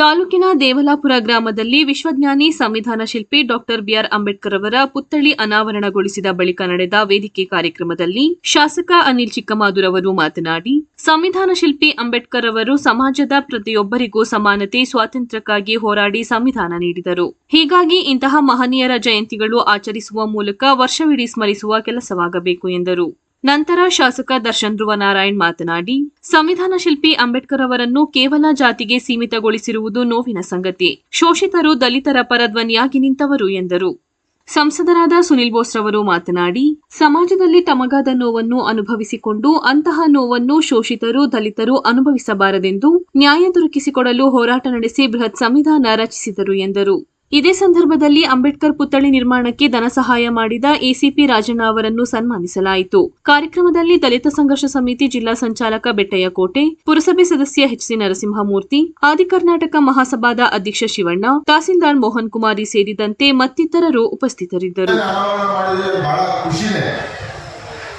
ತಾಲೂಕಿನ ದೇವಲಾಪುರ ಗ್ರಾಮದಲ್ಲಿ ವಿಶ್ವಜ್ಞಾನಿ ಸಂವಿಧಾನ ಶಿಲ್ಪಿ ಡಾಕ್ಟರ್ ಬಿಆರ್ ಅಂಬೇಡ್ಕರ್ ಅವರ ಪುತ್ಥಳಿ ಅನಾವರಣಗೊಳಿಸಿದ ಬಳಿಕ ನಡೆದ ವೇದಿಕೆ ಕಾರ್ಯಕ್ರಮದಲ್ಲಿ ಶಾಸಕ ಅನಿಲ್ ಚಿಕ್ಕಮಾದೂರ್ ಅವರು ಮಾತನಾಡಿ, ಸಂವಿಧಾನ ಶಿಲ್ಪಿ ಅಂಬೇಡ್ಕರ್ ಅವರು ಸಮಾಜದ ಪ್ರತಿಯೊಬ್ಬರಿಗೂ ಸಮಾನತೆ, ಸ್ವಾತಂತ್ರ್ಯಕ್ಕಾಗಿ ಹೋರಾಡಿ ಸಂವಿಧಾನ ನೀಡಿದರು. ಹೀಗಾಗಿ ಇಂತಹ ಮಹನೀಯರ ಜಯಂತಿಗಳು ಆಚರಿಸುವ ಮೂಲಕ ವರ್ಷವಿಡೀ ಸ್ಮರಿಸುವ ಕೆಲಸವಾಗಬೇಕು ಎಂದರು. ನಂತರ ಶಾಸಕ ದರ್ಶನ್ ಧ್ರುವ ನಾರಾಯಣ್ ಮಾತನಾಡಿ, ಸಂವಿಧಾನ ಶಿಲ್ಪಿ ಅಂಬೇಡ್ಕರ್ ಅವರನ್ನು ಕೇವಲ ಜಾತಿಗೆ ಸೀಮಿತಗೊಳಿಸಿರುವುದು ನೋವಿನ ಸಂಗತಿ. ಶೋಷಿತರು ದಲಿತರ ಪರಧ್ವನಿಯಾಗಿ ನಿಂತವರು ಎಂದರು. ಸಂಸದರಾದ ಸುನಿಲ್ ಬೋಸ್ ರವರು ಮಾತನಾಡಿ, ಸಮಾಜದಲ್ಲಿ ತಮಗಾದ ನೋವನ್ನು ಅನುಭವಿಸಿಕೊಂಡು ಅಂತಹ ನೋವನ್ನು ಶೋಷಿತರು ದಲಿತರು ಅನುಭವಿಸಬಾರದೆಂದು ನ್ಯಾಯ ದೊರಕಿಸಿಕೊಡಲು ಹೋರಾಟ ನಡೆಸಿ ಬೃಹತ್ ಸಂವಿಧಾನ ರಚಿಸಿದರು ಎಂದರು. ಇದೇ ಸಂದರ್ಭದಲ್ಲಿ ಅಂಬೇಡ್ಕರ್ ಪುತ್ಥಳಿ ನಿರ್ಮಾಣಕ್ಕೆ ಧನ ಸಹಾಯ ಮಾಡಿದ ಎಸಿಪಿ ರಾಜಣ್ಣ ಅವರನ್ನು ಸನ್ಮಾನಿಸಲಾಯಿತು. ಕಾರ್ಯಕ್ರಮದಲ್ಲಿ ದಲಿತ ಸಂಘರ್ಷ ಸಮಿತಿ ಜಿಲ್ಲಾ ಸಂಚಾಲಕ ಬೆಟ್ಟಯ್ಯಕೋಟೆ, ಪುರಸಭೆ ಸದಸ್ಯ ಎಚ್ ಸಿ ನರಸಿಂಹಮೂರ್ತಿ, ಆದಿ ಕರ್ನಾಟಕ ಮಹಾಸಭಾದ ಅಧ್ಯಕ್ಷ ಶಿವಣ್ಣ, ತಹಸೀಲ್ದಾರ್ ಮೋಹನ್ ಕುಮಾರಿ ಸೇರಿದಂತೆ ಮತ್ತಿತರರು ಉಪಸ್ಥಿತರಿದ್ದರು. ಅನಾವರಣ ಮಾಡಿದ್ರೆ ಬಹಳ ಖುಷಿನೇ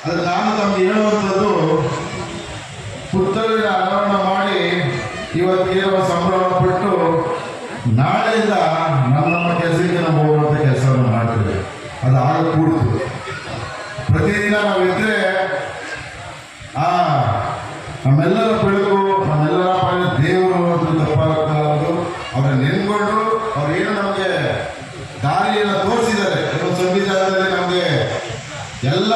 ಅದು ನಾನು ತಮ್ಗೆ ಹೇಳುವಂಥದ್ದು ಪುತ್ತಳಿನ ಅನಾವರಣ ಮಾಡಿ ಇವತ್ತು ಏನೋ ಸಂಭ್ರಮ ಪಟ್ಟು ನಾಳೆಯಿಂದ ನಮ್ಮ ನಮ್ಮ ಕೆಲಸಕ್ಕೆ ನಾವು ಹೋಗುವಂಥ ಕೆಲಸವನ್ನು ಮಾಡ್ತೇವೆ ಅದು ಆಗ ಕೂಡ್ತು ಪ್ರತಿದಿನ ನಾವಿದ್ರೆ, ಆ, ನಮ್ಮೆಲ್ಲರ ಬೆಳಕು ನಮ್ಮೆಲ್ಲರ ಪಾಲಿನ ದೇವರು ಅಂತ ತಪ್ಪಾಗಲಾರದು ಅವ್ರನ್ನ ನೆನ್ಕೊಂಡು ಅವ್ರು ಏನು ನಮಗೆ ದಾರಿಯನ್ನು ತೋರಿಸಿದ್ದಾರೆ. ಸಂವಿಧಾನದಲ್ಲಿ ನಮಗೆ ಎಲ್ಲ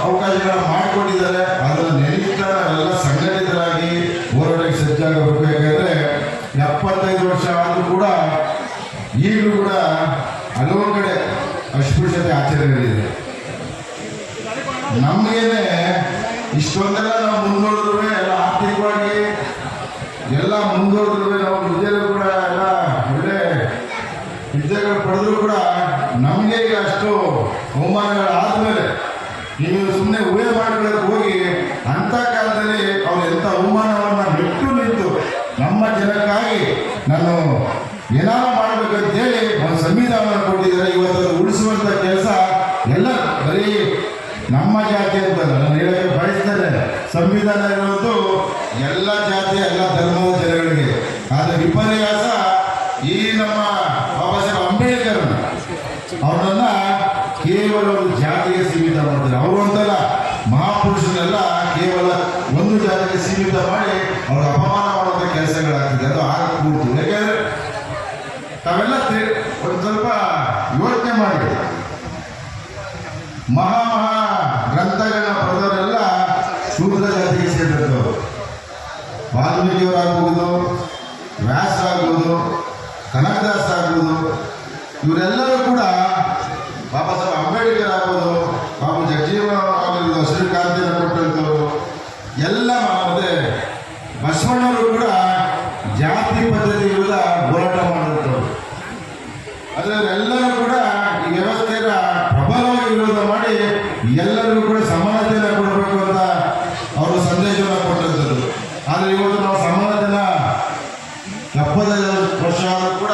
ಅವಕಾಶಗಳನ್ನ ಮಾಡಿಕೊಟ್ಟಿದ್ದಾರೆ. ಅದನ್ನು ನೆನೆಯುತ್ತಾ ನಾವೆಲ್ಲ ಸಂಘಟಿತರಾಗಿ ಹೋರಾಟಕ್ಕೆ ಸಜ್ಜಾಗಬೇಕು. ಯಾಕಂದರೆ ಎಪ್ಪತ್ತೈದು ವರ್ಷ ಆದರೂ ಕೂಡ ಈಗಲೂ ಕೂಡ ಹಲವು ಕಡೆ ಅಸ್ಪೃಶ್ಯತೆ ಆಚರಣೆಗಳಿದೆ ನಮಗೇನೆ ಇಷ್ಟೊಂದೆಲ್ಲ ನಾವು ಮುಂದುವರೆದ್ರು ಎಲ್ಲ ಆರ್ಥಿಕವಾಗಿ ಎಲ್ಲ ಮುಂದುವರೆದ್ರು ನಾವು ವಿದ್ಯೆಗಳು ಕೂಡ ಎಲ್ಲ ಒಳ್ಳೆ ವಿದ್ಯೆಗಳು ಪಡೆದ್ರು ಕೂಡ ನಮಗೆ ಈಗ ಅಷ್ಟು ಬಹುಮಾನಗಳು ಆದಮೇಲೆ ನೀವು ಸುಮ್ಮನೆ ಊಹೆ ಮಾಡ್ಕೊಳ್ಳೋಕೆ ಹೋಗಿ ಅಂಥ ಕಾಲದಲ್ಲಿ ಅವ್ರು ಎಂಥ ಅವಮಾನವನ್ನು ಬಿಟ್ಟು ನಿಂತು ನಮ್ಮ ಜನಕ್ಕಾಗಿ ನಾನು ಏನಾರು ಮಾಡಬೇಕಂತೇಳಿ ಒಂದು ಸಂವಿಧಾನವನ್ನು ಕೊಟ್ಟಿದ್ದಾರೆ ಇವತ್ತು ಅದು ಉಳಿಸುವಂಥ ಕೆಲಸ ಎಲ್ಲ ಬರೀ ನಮ್ಮ ಜಾತಿ ಅಂತ ನಾನು ಹೇಳಕ್ಕೆ ಬಯಸ್ತಾರೆ. ಸಂವಿಧಾನ ಇರುವುದು ಎಲ್ಲ ಜಾತಿ, ಎಲ್ಲ ಧರ್ಮದ ಜನಗಳಿಗೆ. ಆದರೆ ವಿಪರ್ಯಾಸ ಈ ನಮ್ಮ ಬಾಬಾ ಸಾಹೇಬ್ ಅಂಬೇಡ್ಕರ್ ಅವರನ್ನ ಕೇವಲ ಒಂದು ಜಾತಿಗೆ ಸೀಮಿತ ಮಾಡ್ತಾರೆ. ಅವರು ಅಂತಲ್ಲ ಮಹಾಪುರುಷನೆಲ್ಲ ಕೇವಲ ಒಂದು ಜಾತಿಗೆ ಸೀಮಿತ ಮಾಡಿ ಅವ್ರ ಅಪಮಾನ ಮಾಡುವಂಥ ಕೆಲಸಗಳಾಗ್ತದೆ. ಅದು ಆಗ ಕೂಡ್ತು ಯಾಕೆಂದ್ರೆ ತಾವೆಲ್ಲ ಒಂದು ಸ್ವಲ್ಪ ಯೋಚನೆ ಮಾಡಿ. ಮಹಾ ಮಹಾ ಗ್ರಂಥಗಳನ್ನ ಬ್ರದರೆಲ್ಲ ಶೂದ್ರ ಜಾತಿಗೆ ಸೇರಿದವರು ವಾಲ್ಮೀಕಿಯವರಾಗ್ಬೋದು ವ್ಯಾಸ ಆಗ್ಬೋದು ಕನಕದಾಸ ಆಗ್ಬೋದು ಇವರೆಲ್ಲರೂ ಕೂಡ ಬಾಬಾ ಸಾಹೇಬ್ ಅಂಬೇಡ್ಕರ್ ಆಗ್ಬೋದು ಬಾಬು ಜಗಜೀವನ ಆಗಿರ್ಬೋದು ಶ್ರೀಕಾಂತಿಯನ್ನು ಕೊಟ್ಟಂಥವ್ರು, ಎಲ್ಲ ಮತ್ತೆ ಬಸವಣ್ಣವರು ಕೂಡ ಜಾತಿ ಪದ್ಧತಿ ವಿರುದ್ಧ ಹೋರಾಟ ಮಾಡಿದಂಥವ್ರು ಆದರೆ ಅವರೆಲ್ಲರೂ ಕೂಡ ಈ ವ್ಯವಸ್ಥೆಯ ಪ್ರಬಲವಾಗಿ ವಿರೋಧ ಮಾಡಿ ಎಲ್ಲರಿಗೂ ಕೂಡ ಸಮಾನತೆಯನ್ನ ಕೊಡಬೇಕು ಅಂತ ಅವರು ಸಂದೇಶವನ್ನು ಕೊಟ್ಟಂಥದ್ದು ಆದರೆ ಇವತ್ತು ನಾವು ಸಮಾನತೆನ ಎಪ್ಪತ್ತ ವರ್ಷ ಕೂಡ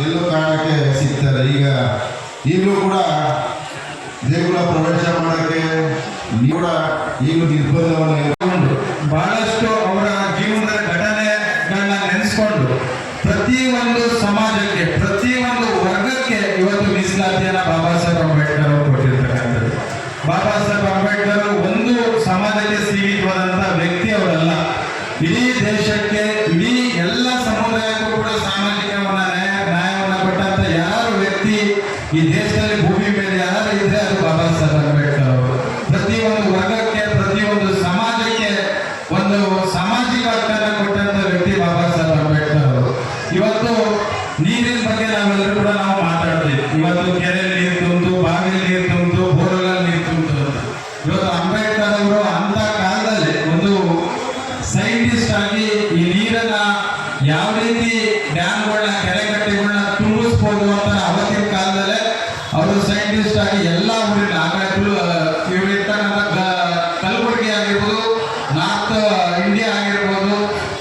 ಎಲ್ಲೂ ಕಾರಣಕ್ಕೆ ಸಿಗ್ತಾರೆ ಈಗ ಈಗಲೂ ಕೂಡ ದೇಗುಲ ಪ್ರವೇಶ ಮಾಡೋಕ್ಕೆ ನೀವು ಕೂಡ ಈಗಲೂ ನಿರ್ಬಂಧವನ್ನು ಇಟ್ಕೊಂಡು ಬಹಳಷ್ಟು ಅವರ ಜೀವನದ ಘಟನೆಗಳನ್ನ ನೆನೆಸ್ಕೊಂಡು ಪ್ರತಿಯೊಂದು ಸಮಾಜಕ್ಕೆ ಪ್ರತಿಯೊಂದು ವರ್ಗಕ್ಕೆ ಇವತ್ತು ಮೀಸಲಾತಿಯನ್ನ ಬಾಬಾ ಸಾಹೇಬ್ ಅಂಬೇಡ್ಕರ್ ಅವರು ಕೊಟ್ಟಿರ್ತಕ್ಕಂಥದ್ದು ಬಾಬಾ ಸಾಹೇಬ್ ಅಂಬೇಡ್ಕರ್ ಒಂದು ಸಮಾಜಕ್ಕೆ ಸೀಮಿತವಾದಂಥ ವ್ಯಕ್ತಿ ಅವರಲ್ಲ ಇಡೀ ದೇಶಕ್ಕೆ, ಇಡೀ ಎಲ್ಲ ಸಮುದಾಯಕ್ಕೂ ಕೂಡ ನ್ಯಾಯ ನ್ಯಾಯವನ್ನ ಕೊಟ್ಟಂತ ಯಾರು ವ್ಯಕ್ತಿ ಈ ದೇಶದಲ್ಲಿ ಭೂಮಿ ಮೇಲೆ ಯಾರು ಇದ್ರೆ ಅದು ಬಾಬಾ ಸಾಹೇಬ್ ಅಂಬೇಡ್ಕರ್ ಅವರು. ಪ್ರತಿಯೊಂದು ವರ್ಗಕ್ಕೆ, ಪ್ರತಿಯೊಂದು ಸಮಾಜಕ್ಕೆ ಒಂದು ಸಾಮಾಜಿಕ ಹಕ್ಕನ್ನು ಕೊಟ್ಟಂತ ವ್ಯಕ್ತಿ ಬಾಬಾ ಸಾಹೇಬ್ ಅಂಬೇಡ್ಕರ್ ಅವರು. ಇವತ್ತು ನೀರಿನ ಬಗ್ಗೆ ನಾವೆಲ್ಲರೂ ಕೂಡ ನಾವು ಮಾತಾಡ್ತೀವಿ. ಇವತ್ತು ಕೆರೆ ನೀರು ಅಗೇನ್ಸ್ಟ್ ಆಗಿ ಎಲ್ಲ ಊರಿನ ನಾಗಾಕಲು ಇವರಿರ್ತಕ್ಕಂಥ ಕಲಬುರಗಿ ಆಗಿರ್ಬೋದು ನಾರ್ತ್ ಇಂಡಿಯಾ ಆಗಿರ್ಬೋದು,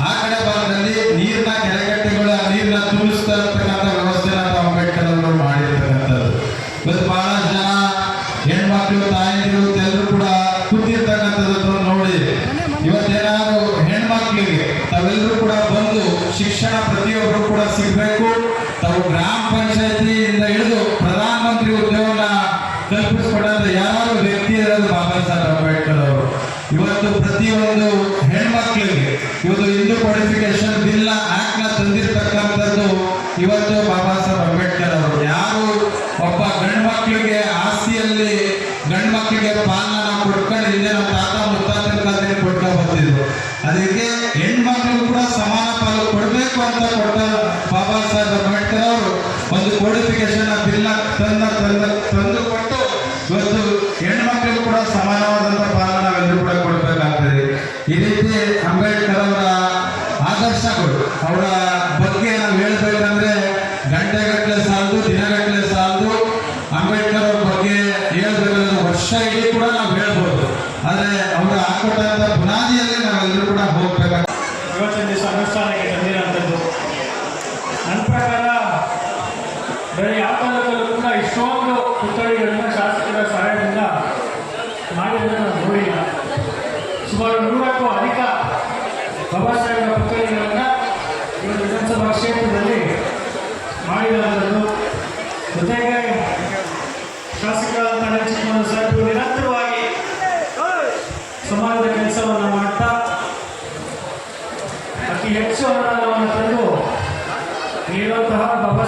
ಆ ಕಡೆ ಭಾಗದಲ್ಲಿ ನೀರಿನ ಕೆರೆಗಟ್ಟೆಗಳ ನೀರನ್ನ ತುಂಬಿಸ್ತಾ ಇರ್ತಕ್ಕಂಥ ವ್ಯವಸ್ಥೆನ ನಾವು ಅಂಬೇಡ್ಕರ್ ಅವರು ಮಾಡಿರ್ತಕ್ಕಂಥದ್ದು. ಇವತ್ತು ಬಹಳಷ್ಟು ಜನ ಹೆಣ್ಮಕ್ಳು, ತಾಯಂದಿರು, ಎಲ್ಲರೂ ಕೂಡ ಕೂತಿರ್ತಕ್ಕಂಥದ್ದು ನೋಡಿ, ಇವತ್ತೇನಾದ್ರು ಹೆಣ್ಮಕ್ಳಿಗೆ ತಾವೆಲ್ಲರೂ ಕೂಡ ಬಂದು ಶಿಕ್ಷಣ ಪ್ರತಿಯೊಬ್ಬರು ಕೂಡ ಸಿಗಬೇಕು. ತಾವು ಗ್ರಾಮ ಪಂಚಾಯತಿಯಿಂದ ಹಿಡಿದು ಇರೋದು ಬಾಬಾ ಸಾಹೇಬ್ ಅಂಬೇಡ್ಕರ್ ಅವರು, ಇವತ್ತು ಪ್ರತಿಯೊಂದು ಹೆಣ್ಮಕ್ಳಿಗೆ ಇವತ್ತು ಹಿಂದೂ ಕ್ವಾಲಿಫಿಕೇಶನ್ ಬಿಲ್ ಆಕ್ಟ್ನ ತಂದಿರ್ತಕ್ಕಂಥದ್ದು ಇವತ್ತು ಬಾಬಾ ಸಾಹೇಬ್ ಅಂಬೇಡ್ಕರ್ ಅವರು. ಯಾರು ಒಬ್ಬ ಗಂಡು ಮಕ್ಕಳಿಗೆ ಆಸ್ತಿಯಲ್ಲಿ ಗಂಡು ಮಕ್ಕಳಿಗೆ ಪಾಲನ ಕೊಟ್ಕೊಂಡು ಹಿಂದೆ ನಮ್ಮ ತಾತ ಮುತ್ತಾತನ ಕಾಲದಲ್ಲಿ ಬಂದಿದ್ರು. ಅದಕ್ಕೆ ಹೆಣ್ಮಕ್ಳು ಕೂಡ ಸಮಾನ ಪಾಲು ಕೊಡಬೇಕು ಅಂತ ಕೊಟ್ಟ ಬಾಬಾ ಸಾಹೇಬ್ ಅಂಬೇಡ್ಕರ್ ಅವರು ಒಂದು ಕ್ವಾಲಿಫಿಕೇಶನ್ ಬಿಲ್ ತಂದ ತಂದ ತಂದು ಕೊಟ್ಟು ಇವತ್ತು ಹೆಣ್ಮಕ್ಳಿಗೂ ಕೂಡ ಸಮಾನವಾದಂತ ಪಾಲನ ನಾವೆಲ್ಲರೂ ಕೂಡ ಕೊಡಬೇಕಾಗ್ತದೆ ಈ ರೀತಿ ಅಂಬೇಡ್ಕರ್ ಅವರ ಆದರ್ಶಗಳು ಅವರ ಬಗ್ಗೆ ನಾವು ಹೇಳ್ಬೇಕಂದ್ರೆ ಗಂಟೆಗಟ್ಟಲೆ ಸಾಲದು ದಿನಗಟ್ಟಲೆ ಸಾಲದು ಅಂಬೇಡ್ಕರ್ ಅವ್ರ ಬಗ್ಗೆ ಹೇಳ್ಬೇಕಂದ್ರೆ ವರ್ಷ ಇಡೀ ಕೂಡ ನಾವು ಹೇಳ್ಬೋದು ಆದ್ರೆ ಅವರು ಹಾಕೊಟ್ಟಂತ ಬುನಾದಿಯಲ್ಲಿ ನಾವೆಲ್ಲರೂ ಕೂಡ ಹೋಗ್ಬೇಕಾಗ್ತದೆ ಇವತ್ತಿನ ದಿವಸ ಅನುಷ್ಠಾನಕ್ಕೆ ತಂದಿರೋಂಥದ್ದು ನನ್ನ ಪ್ರಕಾರ ಬೇರೆ ಯಾವ ಕಾಲದಲ್ಲೂ ಕೂಡ ಇಷ್ಟೊಂದು ಪುತ್ಥಳಿಗಳನ್ನ ಶಾಸಕರ ಸಹಾಯದಿಂದ ಮಾಡಿರೋದನ್ನು ನಾನು ನೋಡಿಲ್ಲ ಸುಮಾರು ನೂರಕ್ಕೂ ಅಧಿಕ ಬಾಬಾ ಸಾಹೇಬರ ಪುತ್ಥಳಿಗಳನ್ನು ಇವತ್ತು ವಿಧಾನಸಭಾ ಕ್ಷೇತ್ರದಲ್ಲಿ ಮಾಡಿದಂಥದ್ದು ಜೊತೆಗೆ ಶಾಸಕರಾದಂಥ ಚಿಕ್ಕಮಗಳೂರು ಸಾಹೇಬರು ನಿರಂತರವಾಗಿ ಸಮಾಜದ ಕೆಲಸವನ್ನು ಮಾಡ್ತಾ, ಅತಿ ಹೆಚ್ಚು ಅನುದಾನವನ್ನು ತಂದು ನೀಡುವಂತಹ ಬಾಬಾ